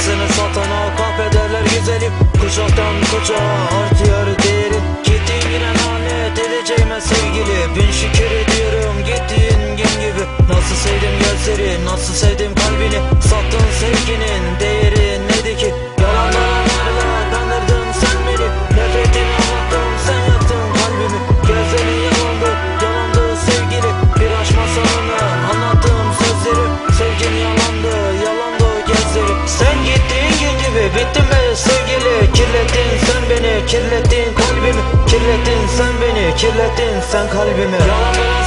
sizlere Sevgisini satana kahvederler güzelim Kuşaktan kuşağa artıyor değeri. Gittiğin yine lanet edeceğime sevgili. Bin şükür ediyorum gittiğin gün gibi. Nasıl sevdim gözleri nasıl sevdim kirlettin kalbimi. Kirlettin sen beni kirlettin sen kalbimi. Yalan